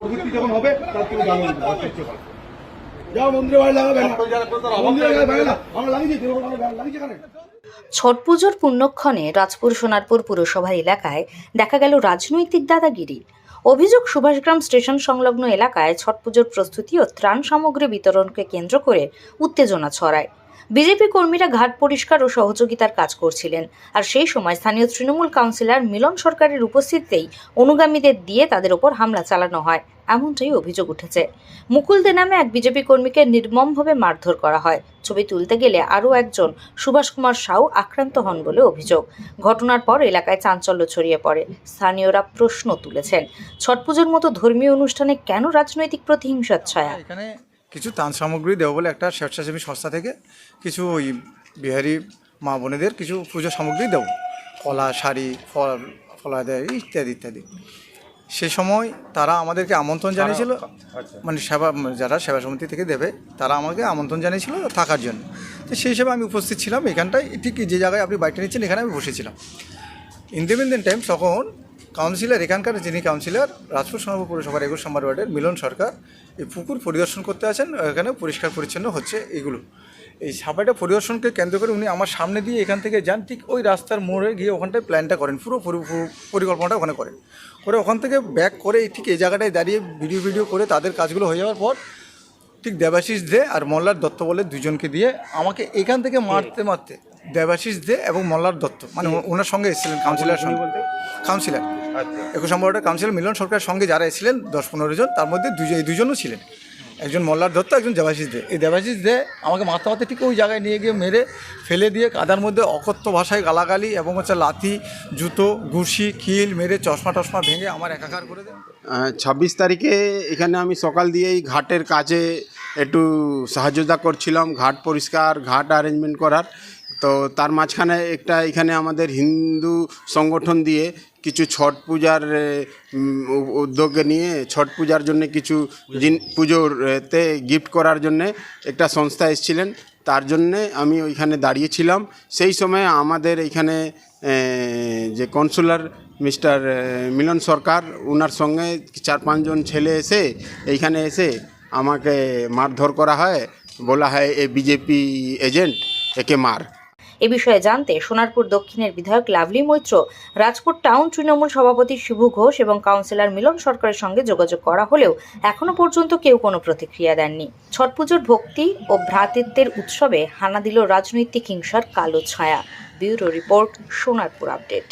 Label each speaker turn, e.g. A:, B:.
A: প্রযুক্তি যখন হবে তার থেকে দাম হবে হচ্ছে করে যাও মন্দিরে বাড়ি লাগাবে মন্দিরে লাগাবে আমরা লাগিয়ে দিই লাগিয়েছে
B: ছট পুজোর পুণ্যক্ষণে রাজপুর সোনারপুর পুরসভা এলাকায় দেখা গেল রাজনৈতিক দাদাগিরি। অভিযোগ সুভাষগ্রাম স্টেশন সংলগ্ন এলাকায় ছট পুজোর প্রস্তুতি ও ত্রাণ সামগ্রী বিতরণকে কেন্দ্র করে উত্তেজনা ছড়ায়। বিজেপি কর্মীরা ঘাট পরিষ্কার ও সহযোগিতার কাজ করছিলেন। আর সেই সময় স্থানীয় তৃণমূল কাউন্সিলর মিলন সরকারের উপস্থিতিতেই অনুগামীদের দিয়ে তাদের ওপর হামলা চালানো হয়, এমনটাই অভিযোগ উঠেছে। মুকুল দে নামে এক বিজেপি কর্মীকে নির্মমভাবে মারধর করা হয়। ছবি তুলতে গেলে আরও একজন সুভাষ কুমার সাউ আক্রান্ত হন বলে অভিযোগ। ঘটনার পর এলাকায় চাঞ্চল্য ছড়িয়ে পড়ে। স্থানীয়রা প্রশ্ন তুলেছেন ছট পুজোর মতো ধর্মীয় অনুষ্ঠানে কেন রাজনৈতিক প্রতিহিংসার ছায়া?
C: কিছু ত্রাণ সামগ্রী দেবো বলে একটা স্বেচ্ছাসেবী সংস্থা থেকে কিছু ওই বিহারি মা বোনেদের কিছু পুজো সামগ্রী দেবো। কলা শাড়ি ফল ফলাদেয় ইত্যাদি ইত্যাদি। সে সময় তারা আমাদেরকে আমন্ত্রণ জানিয়েছিল। মানে সেবা যারা সেবা সমিতি থেকে দেবে তারা আমাকে আমন্ত্রণ জানিয়েছিল থাকার জন্য। তো সেই হিসেবে আমি উপস্থিত ছিলাম এখানটায়। ঠিক যে জায়গায় আপনি বাইকটা নিচ্ছেন এখানে আমি বসেছিলাম। ইন ইন্ডিপেন্ডেন্ট টাইম তখন কাউন্সিলর, এখানকার যিনি কাউন্সিলর, রাজপুর সোনাপুর পৌরসভার একুশ নম্বর ওয়ার্ডের মিলন সরকার, এই পুকুর পরিদর্শন করতে আছেন এখানে পরিষ্কার পরিচ্ছন্ন হচ্ছে এগুলো। এই সাফাইটা পরিদর্শনকে কেন্দ্র করে উনি আমার সামনে দিয়ে এখান থেকে যান, ঠিক ওই রাস্তার মোড়ে গিয়ে ওখানটায় প্ল্যানটা করেন, পুরো পুরো- পুরো পরিকল্পনাটা ওখানে করেন। করে ওখান থেকে ব্যাক করে ঠিক এই জায়গাটায় দাঁড়িয়ে ভিডিও ভিডিও করে তাদের কাজগুলো হয়ে যাওয়ার পর ঠিক দেবাশিস দে আর মল্লার দত্ত বলে দুজনকে দিয়ে আমাকে এখান থেকে মারতে মারতে দেবাশিস দে এবং মল্লার দত্ত মানে ওনার সঙ্গে এসেছিলেন কাউন্সিলার সঙ্গে। কাউন্সিলার একুশ নম্বর কাউন্সিলার কাউন্সিলর মিলন সরকারের সঙ্গে যারা এসেছিলেন দশ পনেরো জন তার মধ্যে দুজন এই দুজনও ছিলেন। একজন মল্লার ধরতো একজন দেবাশিস দে। এই দেবাশিস দে আমাকে মাথা মারতে ঠিক ওই জায়গায় নিয়ে গিয়ে মেরে ফেলে দিয়ে কাদার মধ্যে অকথ্য ভাষায় গালাগালি এবং হচ্ছে লাথি, জুতো, ঘুষি কিল মেরে চশমা টশমা ভেঙে আমার একাকার করে দেয়
D: ছাব্বিশ তারিখে এখানে আমি সকাল দিয়েই ঘাটের কাজে একটু সাহায্যতা করছিলাম, ঘাট পরিষ্কার, ঘাট অ্যারেঞ্জমেন্ট করার। তো তার মাঝখানে একটা এখানে আমাদের হিন্দু সংগঠন দিয়ে কিছু ছট পূজার উদ্যোগে নিয়ে ছট পূজার জন্য কিছু জিন, পুজোর এতে গিফট করার জন্যে একটা সংস্থা এসেছিলেন। তার জন্যে আমি ওইখানে দাঁড়িয়েছিলাম। সেই সময় আমাদের এইখানে যে কনসুলার মিস্টার মিলন সরকার ওনার সঙ্গে চার পাঁচজন ছেলে এসে এইখানে এসে আমাকে মারধর করা হয়, বলা হয় এ বিজেপি এজেন্ট একে মার।
B: এ বিষয়ে জানতে সোনারপুর দক্ষিণের বিধায়ক লাভলি মৈত্র, রাজপুর টাউন তৃণমূল সভাপতি শিবু ঘোষ এবং কাউন্সিলর মিলন সরকারের সঙ্গে যোগাযোগ করা হলেও এখনও পর্যন্ত কেউ কোনো প্রতিক্রিয়া দেননি। ছট পুজোর ভক্তি ও ভ্রাতৃত্বের উৎসবে হানা দিল রাজনৈতিক হিংসার কালো ছায়া। Bureau report, Sonarpur update.